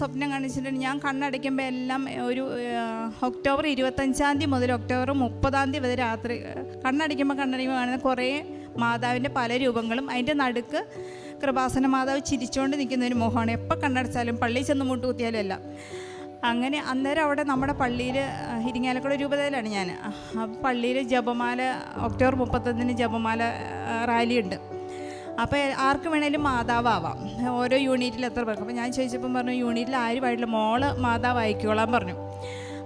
സ്വപ്നം കാണിച്ചിട്ടുണ്ട്. ഞാൻ കണ്ണടയ്ക്കുമ്പോൾ എല്ലാം ഒരു ഒക്ടോബർ ഇരുപത്തഞ്ചാം തീയതി മുതൽ ഒക്ടോബർ മുപ്പതാം തീയതി വരെ രാത്രി കണ്ണടയ്ക്കുമ്പോൾ കണ്ണടയ്ക്കുമ്പോൾ കാണുന്ന കുറേ മാതാവിന്റെ പല രൂപങ്ങളും അതിന്റെ നടുക്ക് കൃപാസന മാതാവ് ചിരിച്ചുകൊണ്ട് നിൽക്കുന്ന ഒരു മുഖമാണ് എപ്പോൾ കണ്ണടച്ചാലും പള്ളി ചെന്ന് മുട്ടുകുത്തിയാലും എല്ലാം. അങ്ങനെ അന്നേരം അവിടെ നമ്മുടെ പള്ളിയിൽ ഇരിങ്ങാലക്കുട രൂപതയിലാണ് ഞാൻ. പള്ളിയിൽ ജപമാല ഒക്ടോബർ മുപ്പത്തൊന്നിന് ജപമാല റാലിയുണ്ട്. അപ്പോൾ ആർക്ക് വേണേലും മാതാവാം ഓരോ യൂണിറ്റിൽ എത്ര പേർക്ക്. അപ്പോൾ ഞാൻ ചോദിച്ചപ്പം പറഞ്ഞു യൂണിറ്റിൽ ആരും ആയിട്ടില്ല. മോൾ മാതാവ് അയക്കോളാം പറഞ്ഞു.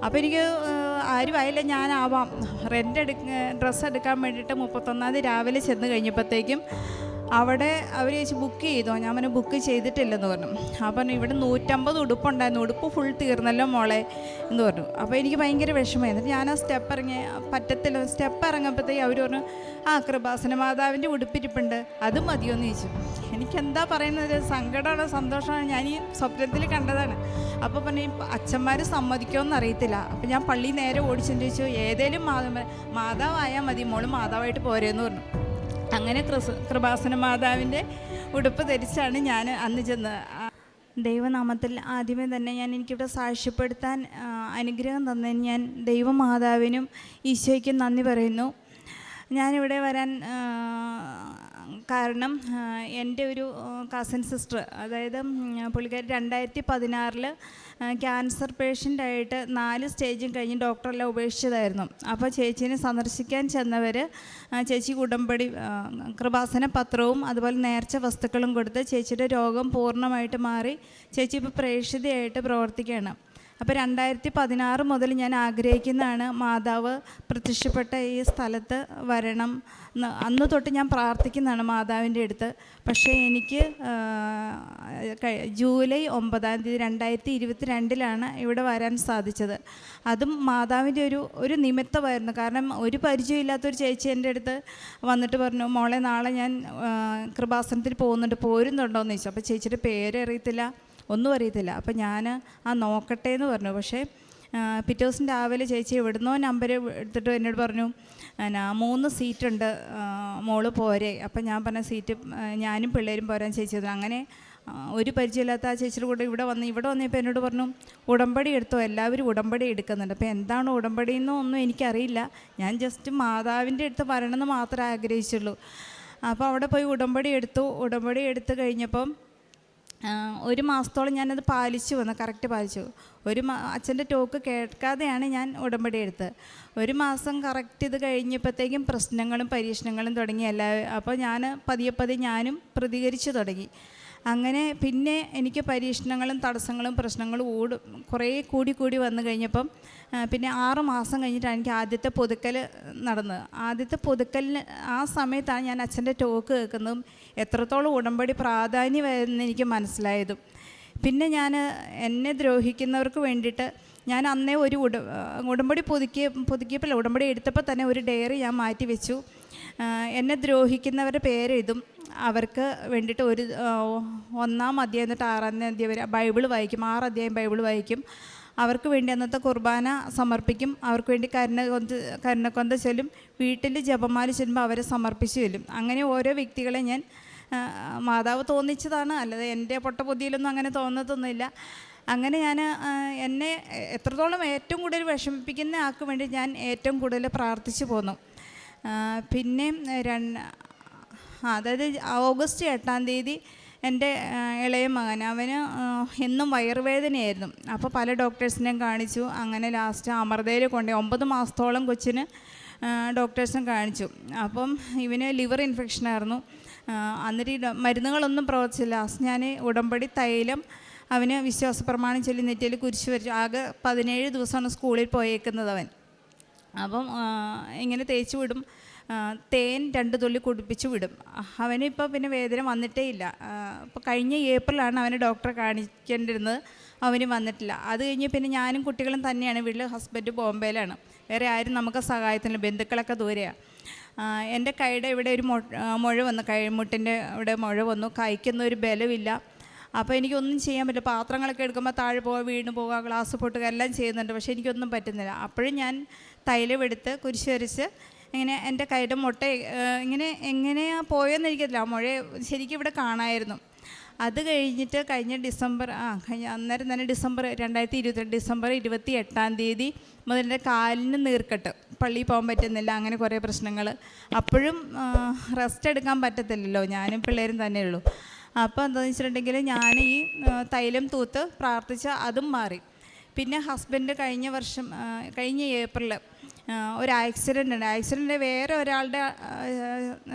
അപ്പോൾ എനിക്ക് ഏഹ്, ആരും ആയില്ല. ഞാനാവാം റെന്റ് എടുക്ക ഡ്രസ്സ് എടുക്കാൻ വേണ്ടിയിട്ട് മുപ്പത്തൊന്നാം തീയതി രാവിലെ ചെന്ന് കഴിഞ്ഞപ്പോഴത്തേക്കും അവിടെ അവർ ചോദിച്ചു ബുക്ക് ചെയ്തോ? ഞാൻ അവനെ ബുക്ക് ചെയ്തിട്ടില്ലെന്ന് പറഞ്ഞു. അപ്പം പറഞ്ഞു ഇവിടെ നൂറ്റമ്പത് ഉടുപ്പുണ്ടായിരുന്നു. ഉടുപ്പ് ഫുൾ തീർന്നല്ലോ മോളെ എന്ന് പറഞ്ഞു. അപ്പോൾ എനിക്ക് ഭയങ്കര വിഷമമായി. എന്നിട്ട് ഞാൻ ആ സ്റ്റെപ്പ് ഇറങ്ങി പറ്റത്തില്ല. സ്റ്റെപ്പ് ഇറങ്ങുമ്പോഴത്തേക്ക് അവർ പറഞ്ഞു ആ കൃപാസന മാതാവിന്റെ ഉടുപ്പിരിപ്പുണ്ട്. അത് മതിയോന്ന് ചോദിച്ചു. എനിക്കെന്താ പറയുന്നത്? സങ്കടമാണോ സന്തോഷമാണോ. ഞാൻ ഈ സ്വപ്നത്തിൽ കണ്ടതാണ്. അപ്പോൾ പറഞ്ഞു അച്ഛന്മാർ സമ്മതിക്കുമെന്ന് അറിയത്തില്ല. അപ്പം ഞാൻ പള്ളി നേരെ ഓടിച്ചെന്ന് ചോദിച്ചു ഏതേലും മാതാവ് മാതാവായാൽ മതി. മോൾ മാതാവായിട്ട് പോരെന്ന് പറഞ്ഞു. അങ്ങനെ കൃപാസന മാതാവിന്റെ ഉടുപ്പ് ധരിച്ചാണ് ഞാൻ അന്ന് ചെന്ന് ദൈവനാമത്തിൽ ആദ്യമേ തന്നെ ഞാൻ എനിക്കിവിടെ സാക്ഷ്യപ്പെടുത്താൻ അനുഗ്രഹം തന്നതിന് ഞാൻ ദൈവമാതാവിനും ഈശോയ്ക്കും നന്ദി പറയുന്നു. ഞാനിവിടെ വരാൻ കാരണം എന്റെ ഒരു കസിൻ സിസ്റ്റർ അതായത് പുള്ളിക്കാരി രണ്ടായിരത്തി പതിനാറിൽ ക്യാൻസർ പേഷ്യന്റായിട്ട് നാല് സ്റ്റേജും കഴിഞ്ഞ് ഡോക്ടറെല്ലാം ഉപേക്ഷിച്ചതായിരുന്നു. അപ്പോൾ ചേച്ചീനെ സന്ദർശിക്കാൻ ചെന്നവർ ചേച്ചി ഉടമ്പടി കൃപാസന പത്രവും അതുപോലെ നേർച്ച വസ്തുക്കളും കൊടുത്ത് ചേച്ചിയുടെ രോഗം പൂർണമായിട്ട് മാറി ചേച്ചി ഇപ്പോൾ പ്രേക്ഷിതയായിട്ട് പ്രവർത്തിക്കുകയാണ്. അപ്പോൾ രണ്ടായിരത്തി പതിനാറ് മുതൽ ഞാൻ ആഗ്രഹിക്കുന്നതാണ് മാതാവ് പ്രത്യക്ഷപ്പെട്ട ഈ സ്ഥലത്ത് വരണം അന്ന് തൊട്ട് ഞാൻ പ്രാർത്ഥിക്കുന്നതാണ് മാതാവിന്റെ അടുത്ത്. പക്ഷേ എനിക്ക് ജൂലൈ ഒമ്പതാം തീയതി രണ്ടായിരത്തി ഇരുപത്തി രണ്ടിലാണ് ഇവിടെ വരാൻ സാധിച്ചത്. അതും മാതാവിന്റെ ഒരു ഒരു നിമിത്തമായിരുന്നു. കാരണം ഒരു പരിചയമില്ലാത്തൊരു ചേച്ചി എന്റെ അടുത്ത് വന്നിട്ട് പറഞ്ഞു മോളെ നാളെ ഞാൻ കൃപാസനത്തിൽ പോകുന്നുണ്ട്. പോരുന്നുണ്ടോയെന്ന് ചോദിച്ചു. അപ്പോൾ ചേച്ചിയുടെ പേര് അറിയത്തില്ല ഒന്നും അറിയത്തില്ല. അപ്പം ഞാൻ ആ നോക്കട്ടെ എന്ന് പറഞ്ഞു. പക്ഷേ പിറ്റേ ദിവസം രാവിലെ ചേച്ചി എവിടുന്നോ നമ്പർ എടുത്തിട്ട് എന്നോട് പറഞ്ഞു എന്നാ മൂന്ന് സീറ്റുണ്ട് മോൾ പോരെ. അപ്പം ഞാൻ പറഞ്ഞ സീറ്റ് ഞാനും പിള്ളേരും പോരാൻ ചേച്ചി. അങ്ങനെ ഒരു പരിചയമില്ലാത്ത ആ ചേച്ചിയുടെ കൂടെ ഇവിടെ വന്ന് ഇവിടെ വന്നപ്പോൾ എന്നോട് പറഞ്ഞു ഉടമ്പടി എടുത്തോ എല്ലാവരും ഉടമ്പടി എടുക്കുന്നുണ്ട്. അപ്പോൾ എന്താണ് ഉടമ്പടി എന്നൊന്നും എനിക്കറിയില്ല. ഞാൻ ജസ്റ്റ് മാതാവിന്റെ അടുത്ത് വരണമെന്ന് മാത്രമേ ആഗ്രഹിച്ചുള്ളൂ. അപ്പോൾ അവിടെ പോയി ഉടമ്പടി എടുത്തു. ഉടമ്പടി എടുത്തു കഴിഞ്ഞപ്പം ഒരു മാസത്തോളം ഞാനത് പാലിച്ചു വന്നു കറക്റ്റ് പാലിച്ചു. ഒരു മാ അച്ഛന്റെ ടോക്ക് കേൾക്കാതെയാണ് ഞാൻ ഉടമ്പടി എടുത്തത് ഒരു മാസം കറക്റ്റ് ഇത് കഴിഞ്ഞപ്പോഴത്തേക്കും പ്രശ്നങ്ങളും പരീക്ഷണങ്ങളും തുടങ്ങി എല്ലാ അപ്പോൾ ഞാൻ പതിയെ പതിയെ ഞാനും പ്രതികരിച്ചു തുടങ്ങി. അങ്ങനെ പിന്നെ എനിക്ക് പരീക്ഷണങ്ങളും തടസ്സങ്ങളും പ്രശ്നങ്ങളും ഓട് കുറേ കൂടി കൂടി വന്നു കഴിഞ്ഞപ്പം പിന്നെ ആറ് മാസം കഴിഞ്ഞിട്ടാണ് എനിക്ക് ആദ്യത്തെ പുതുക്കൽ നടന്നത്. ആദ്യത്തെ പുതുക്കലിന് ആ സമയത്താണ് ഞാൻ അച്ഛന്റെ ടോക്ക് കേൾക്കുന്നതും എത്രത്തോളം ഉടമ്പടി പ്രാധാന്യമായിരുന്നു എനിക്ക് മനസ്സിലായതും. പിന്നെ ഞാൻ എന്നെ ദ്രോഹിക്കുന്നവർക്ക് വേണ്ടിയിട്ട് ഞാൻ അന്നേ ഒരു ഉട ഉടമ്പടി പുതുക്കിയ പുതുക്കിയപ്പോൾ ഉടമ്പടി എടുത്തപ്പോൾ തന്നെ ഒരു ഡയറി ഞാൻ മാറ്റി വെച്ചു. എന്നെ ദ്രോഹിക്കുന്നവരുടെ പേരെഴുതും അവർക്ക് വേണ്ടിയിട്ട് ഒരു ഒന്നാം അധ്യായം എന്നിട്ട് ആറാം അധ്യായം വരെ ബൈബിൾ വായിക്കും ആറ് അധ്യായം ബൈബിൾ വായിക്കും. അവർക്ക് വേണ്ടി അന്നത്തെ കുർബാന സമർപ്പിക്കും. അവർക്ക് വേണ്ടി കരുണകൊന്ത് കരുണക്കൊന്ത ചൊല്ലും. വീട്ടിൽ ജപമാല ചെല്ലുമ്പോൾ അവരെ സമർപ്പിച്ച് ചെല്ലും. അങ്ങനെ ഓരോ വ്യക്തികളെ ഞാൻ മാതാവ് തോന്നിച്ചതാണ്. അല്ലാതെ എന്റെ പൊട്ട പുതിയിലൊന്നും അങ്ങനെ തോന്നത്തൊന്നുമില്ല. അങ്ങനെ ഞാൻ എന്നെ എത്രത്തോളം ഏറ്റവും കൂടുതൽ വിഷമിപ്പിക്കുന്ന ആൾക്ക് വേണ്ടി ഞാൻ ഏറ്റവും കൂടുതൽ പ്രാർത്ഥിച്ചു പോന്നു. പിന്നെ അതായത് ഓഗസ്റ്റ് എട്ടാം തീയതി എന്റെ ഇളയ മകൻ. അവന് എന്നും വയറുവേദനയായിരുന്നു. അപ്പോൾ പല ഡോക്ടേഴ്സിനെയും കാണിച്ചു. അങ്ങനെ ലാസ്റ്റ് അമൃതയിൽ കൊണ്ട് ഒമ്പത് മാസത്തോളം കൊച്ചിന് ആ, ഡോക്ടേഴ്സിനെ കാണിച്ചു. അപ്പം ഇവന് ലിവർ ഇൻഫെക്ഷനായിരുന്നു ഈ മരുന്നുകളൊന്നും പ്രവർത്തിച്ചില്ല. ലാസ്റ്റ് ഞാൻ ഉടമ്പടി തൈലം അവന് വിശ്വാസ പ്രമാണം ചൊല്ലി നെറ്റിയിൽ കുരിശ് വരച്ചു. ആകെ പതിനേഴ് ദിവസമാണ് സ്കൂളിൽ പോയേക്കുന്നത് അവൻ. അപ്പം ഇങ്ങനെ തേച്ച് വിടും. തേൻ രണ്ട് തുള്ളി കുടിപ്പിച്ച് വിടും. അവന് ഇപ്പോൾ പിന്നെ വേദന വന്നിട്ടേ ഇല്ല. ഇപ്പോൾ കഴിഞ്ഞ ഏപ്രിലാണ് അവനെ ഡോക്ടറെ കാണിക്കേണ്ടിരുന്നത്. അവന് വന്നിട്ടില്ല. അത് കഴിഞ്ഞ് പിന്നെ ഞാനും കുട്ടികളും തന്നെയാണ് വീട്ടിൽ ഹസ്ബൻഡ് ബോംബെയിലാണ്. വേറെ ആരും നമുക്ക് സഹായത്തിന് ബന്ധുക്കളൊക്കെ ദൂരെയാണ് എന്റെ കൈയുടെ ഇവിടെ ഒരു മുഴ വന്നു. കൈമുട്ടിന്റെ ഇവിടെ മുഴ വന്നു. കൈക്കൊന്നും ഒരു ബലമില്ല. അപ്പോൾ എനിക്കൊന്നും ചെയ്യാൻ പറ്റില്ല. പാത്രങ്ങളൊക്കെ എടുക്കുമ്പോൾ താഴെ പോവുക വീണ് പോവുക ഗ്ലാസ് പൊട്ടുക എല്ലാം ചെയ്യുന്നുണ്ട്. പക്ഷേ എനിക്കൊന്നും പറ്റുന്നില്ല. അപ്പോഴും ഞാൻ തൈലം എടുത്ത് കുരിശ് വരച്ച് ഇങ്ങനെ എന്റെ കൈയുടെ മുട്ട ഇങ്ങനെ എങ്ങനെയാണ് പോയെന്ന് എനിക്കറിയില്ല മുഴ ശരിക്കും ഇവിടെ കാണായിരുന്നു. അത് കഴിഞ്ഞിട്ട് കഴിഞ്ഞ ഡിസംബർ ആ കഴിഞ്ഞ അന്നേരം തന്നെ ഡിസംബർ രണ്ടായിരത്തി ഇരുപത്തിരണ്ട് ഡിസംബർ ഇരുപത്തി എട്ടാം തീയതി മുതൽ എന്റെ കാലിന് നീർക്കെട്ട്. പള്ളിയിൽ പോകാൻ പറ്റുന്നില്ല അങ്ങനെ കുറേ പ്രശ്നങ്ങൾ. അപ്പോഴും റെസ്റ്റ് എടുക്കാൻ പറ്റത്തില്ലല്ലോ. ഞാനും പിള്ളേരും തന്നെയുള്ളൂ. അപ്പോൾ എന്താണെന്ന് വെച്ചിട്ടുണ്ടെങ്കിൽ ഞാൻ ഈ തൈലം തൂത്ത് പ്രാർത്ഥിച്ച അതും മാറി. പിന്നെ ഹസ്ബൻഡ് കഴിഞ്ഞ വർഷം കഴിഞ്ഞ ഏപ്രിൽ ഒരു ആക്സിഡന്റ് ഉണ്ട്. ആക്സിഡന്റ് വേറെ ഒരാളുടെ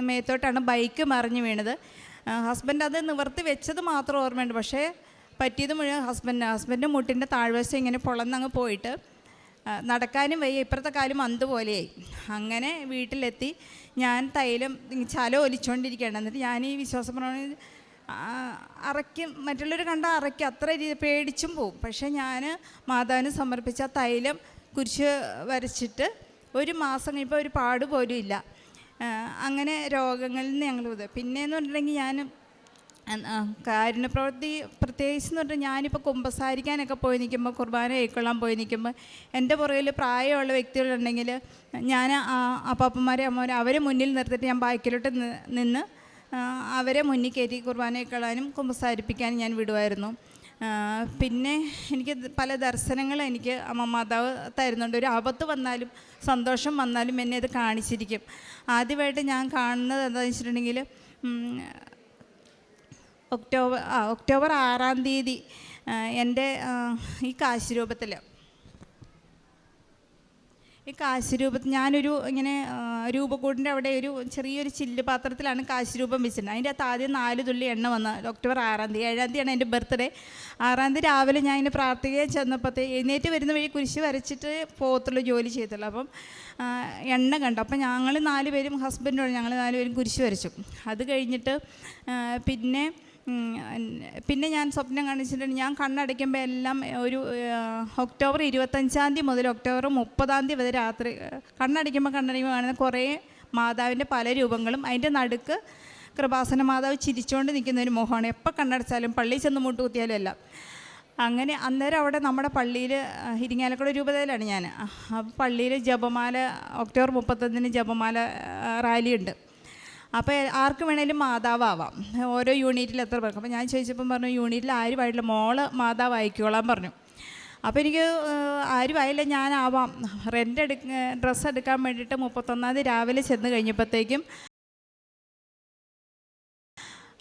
മേത്തോട്ടാണ് ബൈക്ക് മറിഞ്ഞു വീണത്. ഹസ്ബൻഡ് അത് നിവർത്തി വെച്ചത് മാത്രം ഓർമ്മയുണ്ട്. പക്ഷേ പറ്റിയത് മുഴുവൻ ഹസ്ബൻഡ് ഹസ്ബൻഡ് മുട്ടിന്റെ താഴ്വശം ഇങ്ങനെ പൊളന്നങ്ങ് പോയിട്ട് നടക്കാനും വയ്യ. ഇപ്പുറത്തെ കാലം അന്ത് പോലെയായി. അങ്ങനെ വീട്ടിലെത്തി. ഞാൻ തൈലം ചല ഒലിച്ചുകൊണ്ടിരിക്കുകയാണ് എന്നിട്ട് ഞാൻ ഈ വിശ്വാസപ്രമാണം അറയ്ക്കും മറ്റുള്ളവർ കണ്ട അറയ്ക്കും അത്ര പേടിച്ചും പോവും. പക്ഷേ ഞാൻ മാതാവിന് സമർപ്പിച്ച തൈലം കുരിശ് വരച്ചിട്ട് ഒരു മാസം കഴിയുമ്പോൾ ഒരു പാട് പോലും ഇല്ല. അങ്ങനെ രോഗങ്ങളിൽ നിന്ന് ഞങ്ങൾ ഇത് പിന്നെയെന്ന് പറഞ്ഞിട്ടുണ്ടെങ്കിൽ ഞാൻ കാരുണ്യപ്രവൃത്തി പ്രത്യേകിച്ച് എന്ന് പറഞ്ഞാൽ ഞാനിപ്പോൾ കുമ്പസാരിക്കാനൊക്കെ പോയി നിൽക്കുമ്പോൾ കുർബാന കൈക്കൊള്ളാൻ പോയി നിൽക്കുമ്പോൾ എന്റെ പുറകിൽ പ്രായമുള്ള വ്യക്തികളുണ്ടെങ്കിൽ ഞാൻ അപ്പാപ്പന്മാരെ അമ്മമാരെ അവരെ മുന്നിൽ നിർത്തിയിട്ട് ഞാൻ ബാക്കിലോട്ട് നിന്ന് അവരെ മുന്നിൽ കയറ്റി കുർബാന കളാനും കുമ്പസാരിപ്പിക്കാനും ഞാൻ വിടുമായിരുന്നു. പിന്നെ എനിക്ക് പല ദർശനങ്ങൾ എനിക്ക് അമ്മ മാതാവ് തരുന്നുണ്ട്. ഒരു ആപത്ത് വന്നാലും സന്തോഷം വന്നാലും എന്നെ അത് കാണിച്ചിരിക്കും. ആദ്യമായിട്ട് ഞാൻ കാണുന്നത് എന്താണെന്ന് വെച്ചിട്ടുണ്ടെങ്കിൽ ഒക്ടോബർ ഒക്ടോബർ ആറാം തീയതി എന്റെ ഈ കാശിരൂപത്തിൽ ഈ കാശിരൂപത്തിൽ ഞാനൊരു ഇങ്ങനെ രൂപക്കൂടിന്റെ അവിടെ ഒരു ചെറിയൊരു ചില്ല് പാത്രത്തിലാണ് കാശിരൂപം വെച്ചിട്ടുണ്ട് അതിന്റെ അകത്ത് ആദ്യം നാല് തുള്ളി എണ്ണ വന്ന ഒക്ടോബർ ആറാം തീയതി ഏഴാം തീയതിയാണ് എന്റെ ബർത്ത്ഡേ ആറാം തീയതി രാവിലെ ഞാൻ ഇങ്ങനെ പ്രാർത്ഥിക്കുകയും ചെന്നപ്പോഴത്തേ എഴുന്നേറ്റ് വരുന്ന വഴി കുരിശ് വരച്ചിട്ട് പോകത്തുള്ളൂ ജോലി ചെയ്യത്തുള്ളൂ. അപ്പം എണ്ണ കണ്ടു. അപ്പം ഞങ്ങൾ നാല് പേരും ഹസ്ബൻഡോട് ഞങ്ങൾ നാല് പേരും കുരിശ് വരച്ചു. അത് കഴിഞ്ഞിട്ട് പിന്നെ പിന്നെ ഞാൻ സ്വപ്നം കാണിച്ചിട്ടുണ്ട്. ഞാൻ കണ്ണടയ്ക്കുമ്പോൾ എല്ലാം ഒരു ഒക്ടോബർ ഇരുപത്തഞ്ചാം തീയതി മുതൽ ഒക്ടോബർ മുപ്പതാം തീയതി വരെ രാത്രി കണ്ണടയ്ക്കുമ്പോൾ കണ്ണടയ്ക്കുമ്പോൾ കാണുന്ന കുറേ മാതാവിന്റെ പല രൂപങ്ങളും അതിന്റെ നടുക്ക് കൃപാസന മാതാവ് ചിരിച്ചുകൊണ്ട് നിൽക്കുന്ന ഒരു മുഖമാണ് എപ്പോൾ കണ്ണടച്ചാലും പള്ളിയിൽ ചെന്ന് മുട്ടുകുത്തിയാലും എല്ലാം. അങ്ങനെ അന്നേരം അവിടെ നമ്മുടെ പള്ളിയിൽ ഇരിങ്ങാലക്കുട രൂപതയിലാണ് ഞാൻ. പള്ളിയിൽ ജപമാല ഒക്ടോബർ മുപ്പത്തൊന്നിന് ജപമാല റാലിയുണ്ട്. അപ്പോൾ ആർക്ക് വേണേലും മാതാവാവാം. ഓരോ യൂണിറ്റിൽ എത്ര പേർക്ക്. അപ്പോൾ ഞാൻ ചോദിച്ചപ്പം പറഞ്ഞു യൂണിറ്റിൽ ആരുമായിട്ടില്ല മോൾ മാതാവ് ആയിക്കോളാൻ പറഞ്ഞു. അപ്പോൾ എനിക്ക് ആരും ആയില്ല ഞാനാവാം. റെന്റ് എടുക്ക ഡ്രസ്സ് എടുക്കാൻ വേണ്ടിയിട്ട് മുപ്പത്തൊന്നാം തീയതി രാവിലെ ചെന്ന് കഴിഞ്ഞപ്പോഴത്തേക്കും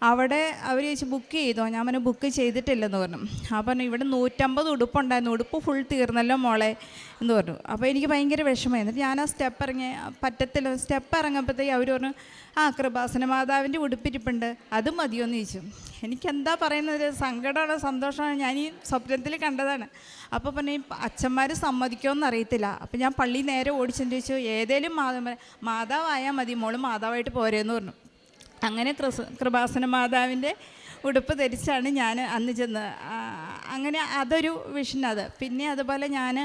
അവിടെ അവർ ചോദിച്ചു ബുക്ക് ചെയ്തോ? ഞാൻ പറഞ്ഞു ബുക്ക് ചെയ്തിട്ടില്ലെന്ന് പറഞ്ഞു. അപ്പോൾ പറഞ്ഞു ഇവിടെ നൂറ്റമ്പത് ഉടുപ്പുണ്ടായിരുന്നു. ഉടുപ്പ് ഫുൾ തീർന്നല്ലോ മോളെ എന്ന് പറഞ്ഞു. അപ്പോൾ എനിക്ക് ഭയങ്കര വിഷമമായി. എന്നിട്ട് ഞാൻ ആ സ്റ്റെപ്പ് ഇറങ്ങി പറ്റത്തില്ല സ്റ്റെപ്പ് ഇറങ്ങുമ്പോഴത്തേക്ക് അവർ പറഞ്ഞു ആ കൃപാസന മാതാവിന്റെ ഉടുപ്പിരിപ്പുണ്ട്. അത് മതിയോന്ന് ചോദിച്ചു. എനിക്കെന്താ പറയുന്നത്? സങ്കടമാണോ സന്തോഷമാണോ? ഞാൻ ഈ സ്വപ്നത്തിൽ കണ്ടതാണ്. അപ്പോൾ പറഞ്ഞു അച്ഛന്മാർ സമ്മതിക്കുമെന്ന് അറിയത്തില്ല. അപ്പോൾ ഞാൻ പള്ളി നേരെ ഓടിച്ചെന്ന് ചോദിച്ചു ഏതേലും മാതാവ് മാതാവായാൽ മതി. മോൾ മാതാവായിട്ട് പോരേന്ന് പറഞ്ഞു. അങ്ങനെ കൃപാസന മാതാവിന്റെ ഉടുപ്പ് ധരിച്ചാണ് ഞാൻ അന്ന് ചെന്ന് അങ്ങനെ അതൊരു വിഷനത് പിന്നെ അതുപോലെ ഞാൻ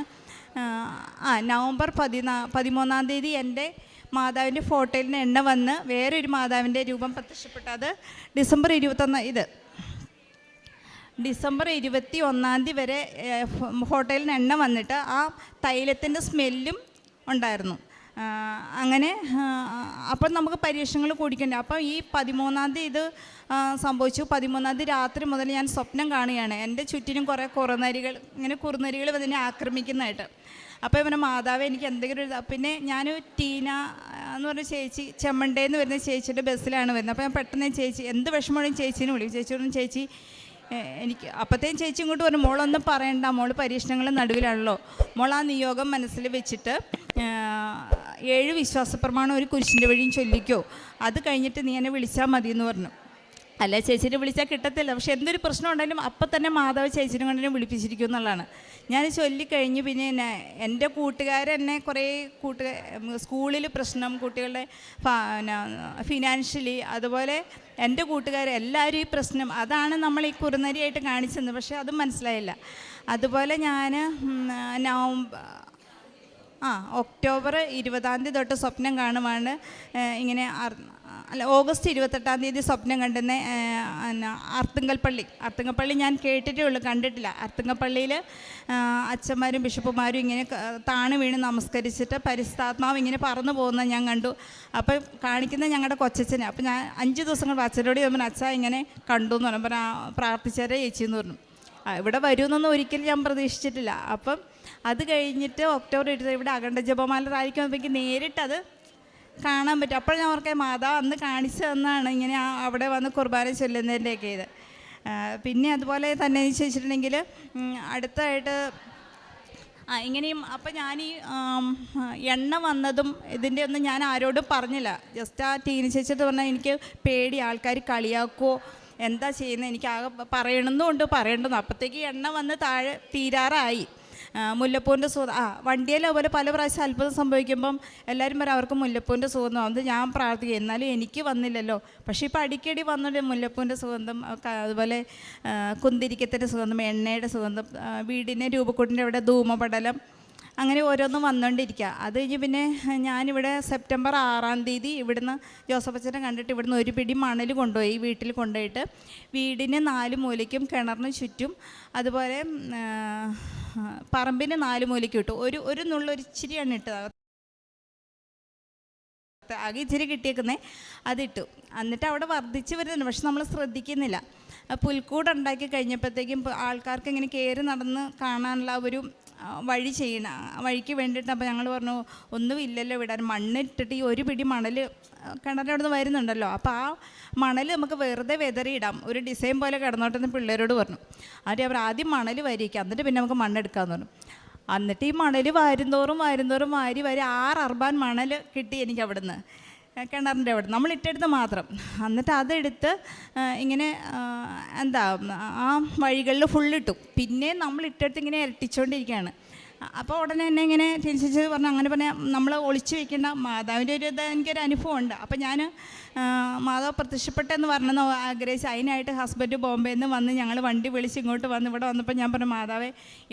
ആ നവംബർ പതിനാ പതിമൂന്നാം തീയതി എന്റെ മാതാവിന്റെ ഫോട്ടോയിൽ നിന്ന് എണ്ണ വന്ന് വേറൊരു മാതാവിന്റെ രൂപം പ്രത്യക്ഷപ്പെട്ടു അത് ഡിസംബർ ഇരുപത്തൊന്ന് ഇത്. ഡിസംബർ ഇരുപത്തി ഒന്നാം തീയതി വരെ ഫോട്ടോയിൽ നിന്ന് എണ്ണ വന്നിട്ട് ആ തൈലത്തിന്റെ സ്മെല്ലും ഉണ്ടായിരുന്നു. അങ്ങനെ അപ്പം നമുക്ക് പരീക്ഷണങ്ങൾ കൂടിക്കണ്ടേ അപ്പം ഈ പതിമൂന്നാം തീയതി ഇത് സംഭവിച്ചു. പതിമൂന്നാം തീയതി രാത്രി മുതൽ ഞാൻ സ്വപ്നം കാണുകയാണ്. എന്റെ ചുറ്റിനും കുറേ കുറുനരികൾ ഇങ്ങനെ കുറുനരികൾ ഇതിനെ ആക്രമിക്കുന്നതായിട്ട്. അപ്പോൾ ഇവനെ മാതാവ് എനിക്ക് എന്തെങ്കിലും ഒരു പിന്നെ ഞാൻ ടീന എന്ന് പറഞ്ഞ ചേച്ചി ചെമ്മണ്ടേന്ന് വരുന്ന ചേച്ചിയുടെ ബസ്സിലാണ് വരുന്നത്. അപ്പോൾ ഞാൻ പെട്ടെന്ന് ചേച്ചി എന്ത് വിഷമമാണെങ്കിലും ചേച്ചീനെ വിളിക്കും. ചേച്ചിയോടും ചേച്ചി എനിക്ക് അപ്പോഴത്തേക്കും ചേച്ചി ഇങ്ങോട്ട് പറഞ്ഞു മോളൊന്നും പറയണ്ട. മോൾ പരീക്ഷണങ്ങളുടെ നടുവിലാണല്ലോ. മോൾ ആ നിയോഗം മനസ്സിൽ വെച്ചിട്ട് ഏഴ് വിശ്വാസ പ്രമാണം ഒരു കുരിശിന്റെ വഴിയും ചൊല്ലിക്കോ. അത് കഴിഞ്ഞിട്ട് നീ എന്നെ വിളിച്ചാൽ മതി എന്ന് പറഞ്ഞു. അല്ല ചേച്ചിനെ വിളിച്ചാൽ കിട്ടത്തില്ല. പക്ഷെ എന്തൊരു പ്രശ്നം ഉണ്ടെങ്കിലും അപ്പം തന്നെ മാധവ് ചേച്ചിനെ കൊണ്ട് എന്നെ വിളിപ്പിച്ചിരിക്കും എന്നുള്ളതാണ്. ഞാൻ ചൊല്ലിക്കഴിഞ്ഞ് പിന്നെ എന്നെ എന്റെ കൂട്ടുകാരെന്നെ കുറേ കൂട്ടുകാർ സ്കൂളിൽ പ്രശ്നം കുട്ടികളുടെ ഫിനാൻഷ്യലി അതുപോലെ എന്റെ കൂട്ടുകാർ എല്ലാവരും ഈ പ്രശ്നം അതാണ് നമ്മൾ ഈ കുറുനരിയായിട്ട് കാണിച്ചത് പക്ഷേ അതും മനസ്സിലായില്ല. അതുപോലെ ഞാൻ നവംബർ ആ ഒക്ടോബർ ഇരുപതാം തീയതി തൊട്ട് സ്വപ്നം കാണുവാണ്. ഇങ്ങനെ അല്ല ഓഗസ്റ്റ് ഇരുപത്തെട്ടാം തീയതി സ്വപ്നം കണ്ടെന്ന് അർത്തുങ്കൽപ്പള്ളി അർത്തുങ്കൽപ്പള്ളി ഞാൻ കേട്ടിട്ടേ ഉള്ളൂ കണ്ടിട്ടില്ല. അർത്തുങ്കൽപ്പള്ളിയിൽ അച്ഛന്മാരും ബിഷപ്പുമാരും ഇങ്ങനെ താണു വീണ് നമസ്കരിച്ചിട്ട് പരിസ്ഥാത്മാവ് ഇങ്ങനെ പറന്നു പോകുന്നത് ഞാൻ കണ്ടു. അപ്പോൾ കാണിക്കുന്ന ഞങ്ങളുടെ കൊച്ചച്ഛനെ. അപ്പോൾ ഞാൻ അഞ്ച് ദിവസങ്ങൾ അച്ഛനോട് ചോദിക്കുമ്പോൾ അച്ഛ ഇങ്ങനെ കണ്ടു എന്ന് പറഞ്ഞു പ്രാർത്ഥിച്ചാരെ ചേച്ചി എന്ന് പറഞ്ഞു. ഇവിടെ വരുമെന്നൊന്നും ഒരിക്കലും ഞാൻ പ്രതീക്ഷിച്ചിട്ടില്ല. അപ്പം അത് കഴിഞ്ഞിട്ട് ഒക്ടോബർ എട്ട് ഇവിടെ അഖണ്ഡ ജപമാല ആയിരിക്കും എനിക്ക് നേരിട്ടത് കാണാൻ പറ്റും. അപ്പോൾ ഞാൻ ഓർക്കെ മാതാവ് അന്ന് കാണിച്ചു തന്നാണ് ഇങ്ങനെ അവിടെ വന്ന് കുർബാന ചൊല്ലുന്നതിന്റെയൊക്കെ ഇത്. പിന്നെ അതുപോലെ തന്നെ എന്ന് വെച്ചിട്ടുണ്ടെങ്കിൽ അടുത്തായിട്ട് ഇങ്ങനെയും അപ്പം ഞാൻ ഈ എണ്ണ വന്നതും ഇതിന്റെ ഒന്നും ഞാൻ ആരോടും പറഞ്ഞില്ല. ജസ്റ്റ് ആ ടീനി ചേച്ചിട്ട് പറഞ്ഞാൽ എനിക്ക് പേടി. ആൾക്കാർ കളിയാക്കുമോ എന്താ ചെയ്യുന്നത് എനിക്ക് ആകെ പറയണമെന്നുണ്ട് പറയണ്ടെന്നു. അപ്പോഴത്തേക്ക് എണ്ണ വന്ന് താഴെ തീരാറായി. മുല്ലപ്പൂവിന്റെ സുഖം ആ വണ്ടിയിൽ അതുപോലെ പല പ്രാവശ്യം അത്ഭുതം സംഭവിക്കുമ്പം എല്ലാവരും പറയും അവർക്ക് മുല്ലപ്പൂവിന്റെ സുഗന്ധം. അത് ഞാൻ പ്രാർത്ഥിക്കും. എന്നാലും എനിക്ക് വന്നില്ലല്ലോ. പക്ഷേ ഇപ്പോൾ അടിക്കടി വന്നിട്ട് മുല്ലപ്പൂവിന്റെ സുഗന്ധം അതുപോലെ കുന്തിരിക്കത്തിന്റെ സുഗന്ധം എണ്ണയുടെ സുഗന്ധം വീടിന്റെ രൂപക്കൂട്ടിന്റെ അവിടെ ധൂമപടലം അങ്ങനെ ഓരോന്നും വന്നുകൊണ്ടിരിക്കുക അത് കഴിഞ്ഞ് പിന്നെ ഞാനിവിടെ സെപ്റ്റംബർ ആറാം തീയതി ഇവിടുന്ന് ജോസഫ് അച്ഛനെ കണ്ടിട്ട് ഇവിടുന്ന് ഒരു പിടി മണൽ കൊണ്ടുപോയി വീട്ടിൽ കൊണ്ടുപോയിട്ട് വീടിന് നാല് മൂലയ്ക്കും കിണറിന് ചുറ്റും അതുപോലെ പറമ്പിന് നാല് മൂലയ്ക്കും ഇട്ടു. ഒരു ഒരു നുള്ളൊരു ഇച്ചിരിയാണ് ഇട്ടത്. ആകെ ഇച്ചിരി കിട്ടിയേക്കുന്നേ. അതിട്ടു. എന്നിട്ട് അവിടെ വർദ്ധിച്ച് വരുന്നുണ്ട്. പക്ഷെ നമ്മൾ ശ്രദ്ധിക്കുന്നില്ല. പുൽക്കൂട് ഉണ്ടാക്കി കഴിഞ്ഞപ്പോഴത്തേക്കും ആൾക്കാർക്ക് ഇങ്ങനെ കയറി നടന്ന് കാണാനുള്ള ഒരു വഴി ചെയ്യണ വഴിക്ക് വേണ്ടിയിട്ട് അപ്പോൾ ഞങ്ങൾ പറഞ്ഞു ഒന്നും ഇല്ലല്ലോ വിടാൻ മണ്ണിട്ടിട്ട് ഈ ഒരു പിടി മണൽ കിണറിന്റെ അവിടെ നിന്ന് വരുന്നുണ്ടല്ലോ. അപ്പോൾ ആ മണൽ നമുക്ക് വെറുതെ വെതറിയിടാം. ഒരു ഡിസൈൻ പോലെ കിടന്നോട്ടെന്ന് പിള്ളേരോട് പറഞ്ഞു. അവർ അവർ ആദ്യം മണൽ വരിക്കുക എന്നിട്ട് പിന്നെ നമുക്ക് മണ്ണെടുക്കാമെന്ന് പറഞ്ഞു. എന്നിട്ട് ഈ മണൽ വാരുന്തോറും വാരുന്തോറും വാരി വരി ആറ് അർബാൻ മണൽ കിട്ടി എനിക്ക് അവിടുന്ന്. കിണറിന്റെ അവിടെ. നമ്മൾ ഇട്ടെടുത്ത് മാത്രം. എന്നിട്ട് അതെടുത്ത് ഇങ്ങനെ എന്താ ആ വഴികളിൽ ഫുള്ളിട്ടു പിന്നെ നമ്മൾ ഇട്ടെടുത്ത് ഇങ്ങനെ ഇരട്ടിച്ചുകൊണ്ടിരിക്കുകയാണ് അപ്പോൾ ഉടനെ എന്നെ ഇങ്ങനെ തിരിച്ചു പറഞ്ഞു. അങ്ങനെ പറഞ്ഞാൽ നമ്മൾ ഒളിച്ചു വെക്കേണ്ട മാതാവിന്റെ ഒരു ഇത് എനിക്കൊരു അനുഭവമുണ്ട്. അപ്പോൾ ഞാൻ മാതാവ് പ്രത്യക്ഷപ്പെട്ടെന്ന് പറഞ്ഞെന്ന് ആഗ്രഹിച്ച് അതിനായിട്ട് ഹസ്ബൻഡ് ബോംബെയിൽ നിന്ന് വന്ന് ഞങ്ങൾ വണ്ടി വിളിച്ച് ഇങ്ങോട്ട് വന്ന് ഇവിടെ വന്നപ്പോൾ ഞാൻ പറഞ്ഞു മാതാവേ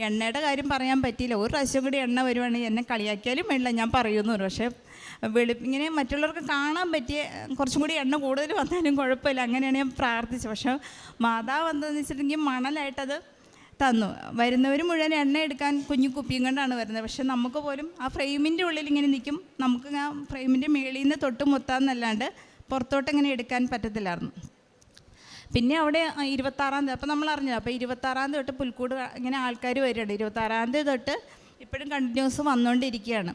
എണ്ണയുടെ കാര്യം പറയാൻ പറ്റിയില്ല. ഒരു പ്രാവശ്യം കൂടി എണ്ണ വരുവാണെങ്കിൽ എന്നെ കളിയാക്കിയാലും വേണ്ട. ഞാൻ പറയുമെന്ന് പറഞ്ഞു പക്ഷേ വെളി ഇങ്ങനെ മറ്റുള്ളവർക്ക് കാണാൻ പറ്റിയ കുറച്ചും കൂടി എണ്ണ കൂടുതൽ വന്നാലും കുഴപ്പമില്ല. അങ്ങനെയാണ് ഞാൻ പ്രാർത്ഥിച്ചത്. പക്ഷേ മാതാവ് എന്താണെന്ന് വെച്ചിട്ടുണ്ടെങ്കിൽ മണലായിട്ടത് തന്നു. വരുന്നവർ മുഴുവൻ എണ്ണ എടുക്കാൻ കുഞ്ഞു കുപ്പിയും കൊണ്ടാണ് വരുന്നത്. പക്ഷെ നമുക്ക് പോലും ആ ഫ്രെയിമിന്റെ ഉള്ളിൽ ഇങ്ങനെ നിൽക്കും. നമുക്ക് ആ ഫ്രെയിമിന്റെ മേളിൽ നിന്ന് തൊട്ട് മുത്താന്നല്ലാണ്ട് പുറത്തോട്ട് ഇങ്ങനെ എടുക്കാൻ പറ്റത്തില്ലായിരുന്നു. പിന്നെ അവിടെ ഇരുപത്താറാം തീയതി അപ്പോൾ നമ്മൾ അറിഞ്ഞത് അപ്പോൾ ഇരുപത്താറാം തീയതി തൊട്ട് പുൽക്കൂട് ഇങ്ങനെ ആൾക്കാർ വരുന്നുണ്ട് ഇരുപത്താറാം തീയതി തൊട്ട് ഇപ്പോഴും കണ്ടിന്യൂസ് വന്നുകൊണ്ടിരിക്കുകയാണ്.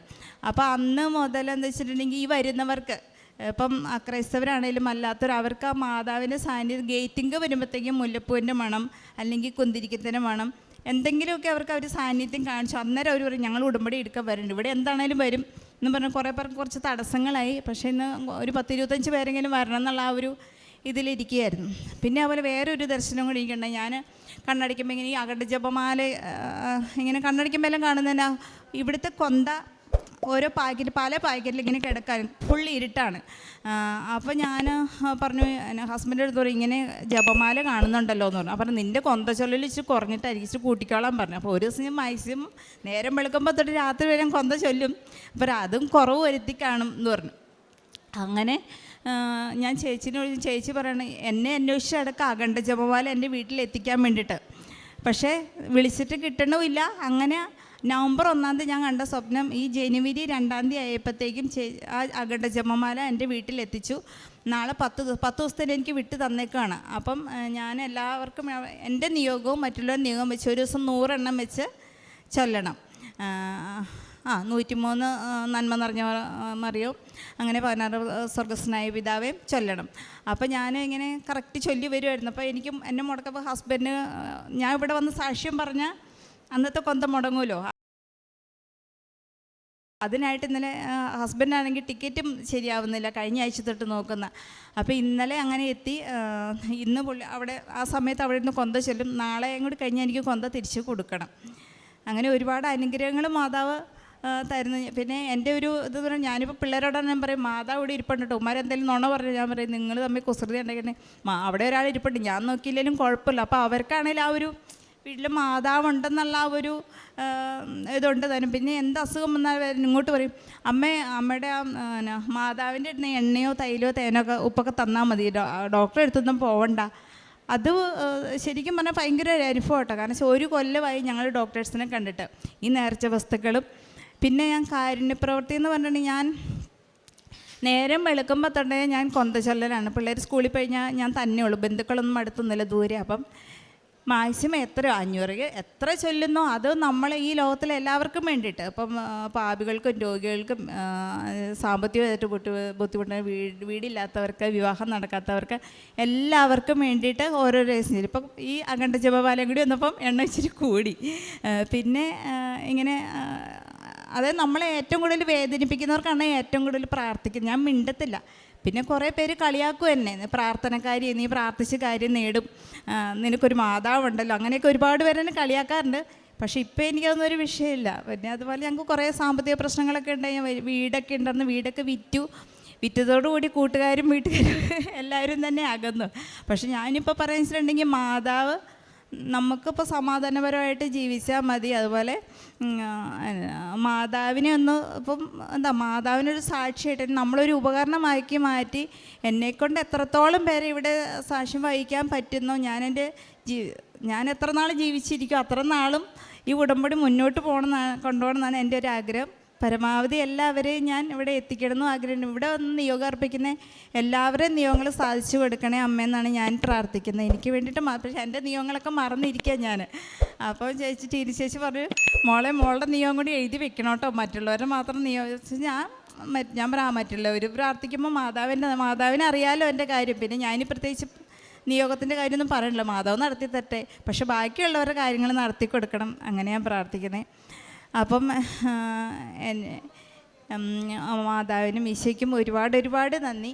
അപ്പോൾ അന്ന് മുതൽ എന്താ വെച്ചിട്ടുണ്ടെങ്കിൽ ഈ വരുന്നവർക്ക് ഇപ്പം ക്രൈസ്തവരാണേലും അല്ലാത്തവർ അവർക്ക് ആ മാതാവിന്റെ സാന്നിധ്യം ഗേറ്റിംഗ് വരുമ്പോഴത്തേക്കും മുല്ലപ്പൂവിന്റെ മണം അല്ലെങ്കിൽ കുന്തിരിക്കത്തിന്റെ മണം എന്തെങ്കിലുമൊക്കെ അവർക്ക് അവർ സാന്നിധ്യം കാണിച്ചു. അന്നേരം അവർ പറയും ഞങ്ങൾ ഉടമ്പടി എടുക്കാൻ വരുന്നുണ്ട്. ഇവിടെ എന്താണേലും വരും. എന്ന് പറഞ്ഞാൽ കുറേ പേർക്ക് കുറച്ച് തടസ്സങ്ങളായി. പക്ഷേ ഇന്ന് ഒരു പത്ത് ഇരുപത്തഞ്ച് പേരെങ്കിലും വരണം എന്നുള്ള ആ ഒരു ഇതിലിരിക്കുകയായിരുന്നു. പിന്നെ അതുപോലെ വേറൊരു ദർശനം കൂടി എനിക്കുണ്ട്. ഞാൻ കണ്ണടിക്കുമ്പോൾ ഇങ്ങനെ ഈ അകണ്ഡ ജപമാല ഇങ്ങനെ കണ്ണടിക്കുമ്പോൾ എല്ലാം കാണുന്നതിനാ ഇവിടുത്തെ കൊന്ത ഓരോ പാക്കറ്റ് പല പാക്കറ്റിൽ ഇങ്ങനെ കിടക്കാൻ ഫുള്ളി ഇരുട്ടാണ്. അപ്പോൾ ഞാൻ പറഞ്ഞു ഹസ്ബൻഡ് അടുത്ത് പറയും ഇങ്ങനെ ജപമാല കാണുന്നുണ്ടല്ലോ എന്ന് പറഞ്ഞു. അപ്പം നിന്റെ കൊന്ത ചൊല്ലിൽ ഇച്ചിരി കുറഞ്ഞിട്ട് അരിച്ച് കൂട്ടിക്കോളാൻ പറഞ്ഞു. അപ്പോൾ ഒരു ദിവസം ഞാൻ മാക്സിമം നേരം വെളുക്കുമ്പോൾ തൊട്ട് രാത്രി വരെ കൊന്ത ചൊല്ലും. അപ്പം അതും കുറവ് വരുത്തി കാണും എന്ന് പറഞ്ഞു. അങ്ങനെ ഞാൻ ചേച്ചിനോട് ചേച്ചി പറയണ എന്നെ അന്വേഷിച്ച് അടക്കം അഖണ്ഡ ജപമാല എന്റെ വീട്ടിൽ എത്തിക്കാൻ വേണ്ടിയിട്ട്. പക്ഷേ വിളിച്ചിട്ട് കിട്ടണമില്ല അങ്ങനെ നവംബർ ഒന്നാം തീയതി ഞാൻ കണ്ട സ്വപ്നം ഈ ജനുവരി രണ്ടാം തീയതി ആയപ്പോഴത്തേക്കും ആ അഖണ്ഡ ജമ്മമാല എന്റെ വീട്ടിലെത്തിച്ചു. നാളെ പത്ത് പത്ത് ദിവസത്തിന് എനിക്ക് വിട്ട് തന്നേക്കാണ് അപ്പം ഞാൻ എല്ലാവർക്കും എന്റെ നിയോഗവും മറ്റുള്ളവരുടെ നിയോഗം വെച്ച് ഒരു ദിവസം നൂറെണ്ണം വെച്ച് ചൊല്ലണം. ആ, നൂറ്റിമൂന്ന് നന്മ നിറഞ്ഞ മറിയും അങ്ങനെ പതിനാറ് സ്വർഗസ്നായ പിതാവേ ചൊല്ലണം. അപ്പോൾ ഞാൻ ഇങ്ങനെ കറക്റ്റ് ചൊല്ലി വരുമായിരുന്നു അപ്പോൾ എനിക്കും എന്നെ മുടക്കപ്പോൾ ഹസ്ബൻഡ് ഞാൻ ഇവിടെ വന്ന് സാക്ഷ്യം പറഞ്ഞ അന്നത്തെ കൊന്ത മുടങ്ങുമല്ലോ. അതിനായിട്ട് ഇന്നലെ ഹസ്ബൻഡാണെങ്കിൽ ടിക്കറ്റും ശരിയാവുന്നില്ല. കഴിഞ്ഞ ആഴ്ച തൊട്ട് നോക്കുന്ന. അപ്പോൾ ഇന്നലെ അങ്ങനെ എത്തി. ഇന്ന് പുള്ളി അവിടെ ആ സമയത്ത് അവിടെ നിന്ന് കൊന്ത ചെല്ലും. നാളെ അങ്ങോട്ട് കഴിഞ്ഞാൽ എനിക്ക് കൊന്ത തിരിച്ച് കൊടുക്കണം. അങ്ങനെ ഒരുപാട് അനുഗ്രഹങ്ങൾ മാതാവ് തരുന്നു. പിന്നെ എന്റെ ഒരു ഇത് പറഞ്ഞാൽ ഞാനിപ്പോൾ പിള്ളേരോട് ഞാൻ പറയും മാതാവ് ഇവിടെ ഇരിപ്പുണ്ട് കേട്ടോ ഉമ്മാരെന്തെങ്കിലും നുണ പറഞ്ഞു ഞാൻ പറയും നിങ്ങൾ തമ്മിൽ കുസൃതി ഉണ്ടെങ്കിൽ അവിടെ ഒരാൾ ഇരിപ്പുണ്ട്. ഞാൻ നോക്കിയില്ലെങ്കിലും കുഴപ്പമില്ല. അപ്പോൾ അവർക്കാണെങ്കിൽ ആ ഒരു വീട്ടിൽ മാതാവുണ്ടെന്നുള്ള ആ ഒരു ഇതുണ്ട് തന്നെ. പിന്നെ എന്ത് അസുഖം വന്നാൽ വരെ ഇങ്ങോട്ട് പറയും അമ്മ അമ്മയുടെ ആ മാതാവിന്റെ അടുത്ത് എണ്ണയോ തൈലോ തേനോ ഒക്കെ ഉപ്പൊക്കെ തന്നാൽ മതി. ഡോക്ടറെ അടുത്തൊന്നും പോവണ്ട. അത് ശരിക്കും പറഞ്ഞാൽ ഭയങ്കര ഒരു അനുഭവം കേട്ടോ. കാരണം ഒരു കൊല്ലമായി ഞങ്ങൾ ഡോക്ടേഴ്സിനെ കണ്ടിട്ട് ഈ നേർച്ച വസ്തുക്കളും. പിന്നെ ഞാൻ കാരുണ്യ പ്രവൃത്തി എന്ന് പറഞ്ഞിട്ടുണ്ടെങ്കിൽ ഞാൻ നേരം വെളുക്കുമ്പോൾ തന്നെ ഞാൻ കൊന്തച്ചൊല്ലലാണ് പിള്ളേർ സ്കൂളിൽ കഴിഞ്ഞാൽ ഞാൻ തന്നെയുള്ളൂ. ബന്ധുക്കളൊന്നും അടുത്തൊന്നുമില്ല ദൂരെ അപ്പം മാക്സിമം എത്ര അഞ്ഞൂറ് എത്ര ചൊല്ലുന്നോ അത് നമ്മൾ ഈ ലോകത്തിലെ എല്ലാവർക്കും വേണ്ടിയിട്ട്. ഇപ്പം പാപികൾക്കും രോഗികൾക്കും സാമ്പത്തികമായിട്ട് ബുദ്ധി ബുദ്ധിമുട്ട് വീട് വീടില്ലാത്തവർക്ക് വിവാഹം നടക്കാത്തവർക്ക് എല്ലാവർക്കും വേണ്ടിയിട്ട് ഓരോ രഹസ്യം ഇപ്പം ഈ അഖണ്ഡ ജപമാലയും കൂടി വന്നപ്പം എണ്ണ ഇച്ചിരി കൂടി. പിന്നെ ഇങ്ങനെ അതായത് നമ്മളെ ഏറ്റവും കൂടുതൽ വേദനിപ്പിക്കുന്നവർക്കാണ് ഏറ്റവും കൂടുതൽ പ്രാർത്ഥിക്കുന്നത്. ഞാൻ മിണ്ടത്തില്ല. പിന്നെ കുറേ പേര് കളിയാക്കും എന്നെ. പ്രാർത്ഥനക്കാരി നീ പ്രാർത്ഥിച്ച് കാര്യം നേടും. നിനക്കൊരു മാതാവുണ്ടല്ലോ. അങ്ങനെയൊക്കെ ഒരുപാട് പേര് എന്നെ കളിയാക്കാറുണ്ട്. പക്ഷേ ഇപ്പോൾ എനിക്കതൊന്നും ഒരു വിഷയമില്ല. പിന്നെ അതുപോലെ ഞങ്ങൾക്ക് കുറേ സാമ്പത്തിക പ്രശ്നങ്ങളൊക്കെ ഉണ്ടായി. ഞാൻ വീടൊക്കെ ഉണ്ടായിരുന്നു വീടൊക്കെ വിറ്റു. വിറ്റതോടുകൂടി കൂട്ടുകാരും വീട്ടുകാരും എല്ലാവരും തന്നെ അകന്നു. പക്ഷെ ഞാനിപ്പോൾ പറയാൻ വെച്ചിട്ടുണ്ടെങ്കിൽ മാതാവ് നമുക്കിപ്പോൾ സമാധാനപരമായിട്ട് ജീവിച്ചാൽ മതി. അതുപോലെ മാതാവിനെ ഒന്ന് ഇപ്പം എന്താ മാതാവിനൊരു സാക്ഷിയായിട്ട് നമ്മളൊരു ഉപകരണമാക്കി മാറ്റി എന്നെക്കൊണ്ട് എത്രത്തോളം പേരെ ഇവിടെ സാക്ഷ്യം വഹിക്കാൻ പറ്റുന്നു ഞാനെന്റെ ജീ ഞാൻ എത്ര നാൾ ജീവിച്ചിരിക്കും അത്ര നാളും ഈ ഉടമ്പടി മുന്നോട്ട് പോകണം കൊണ്ടുപോകണമെന്നാണ് എന്റെ ഒരു ആഗ്രഹം പരമാവധി എല്ലാവരെയും ഞാൻ ഇവിടെ എത്തിക്കണമെന്നും ആഗ്രഹമുണ്ട്. ഇവിടെ വന്ന് നിയോഗം അർപ്പിക്കുന്ന എല്ലാവരെയും നിയോഗങ്ങൾ സാധിച്ചു കൊടുക്കണേ അമ്മയെന്നാണ് ഞാൻ പ്രാർത്ഥിക്കുന്നത്. എനിക്ക് വേണ്ടിയിട്ട് മാത്രം പക്ഷേ എന്റെ നിയോഗങ്ങളൊക്കെ മറന്നിരിക്കുക ഞാൻ. അപ്പോൾ ചേച്ചി ടീരി ചേച്ചി പറഞ്ഞു മോളെ മോളുടെ നിയോഗം കൂടി എഴുതി വെക്കണം കേട്ടോ. മറ്റുള്ളവരെ മാത്രം നിയോഗിച്ച് ഞാൻ ഞാൻ പറയാം മറ്റുള്ളവർ പ്രാർത്ഥിക്കുമ്പോൾ മാതാവിന്റെ മാതാവിനെ അറിയാലോ എന്റെ കാര്യം. പിന്നെ ഞാൻ പ്രത്യേകിച്ച് നിയോഗത്തിന്റെ കാര്യമൊന്നും പറയണില്ല. മാതാവ് നടത്തി തട്ടെ പക്ഷേ ബാക്കിയുള്ളവരുടെ കാര്യങ്ങൾ നടത്തി കൊടുക്കണം അങ്ങനെ ഞാൻ പ്രാർത്ഥിക്കുന്നത് അപ്പം മാതാവിനും ഈശോയ്ക്കും ഒരുപാട് ഒരുപാട് നന്ദി.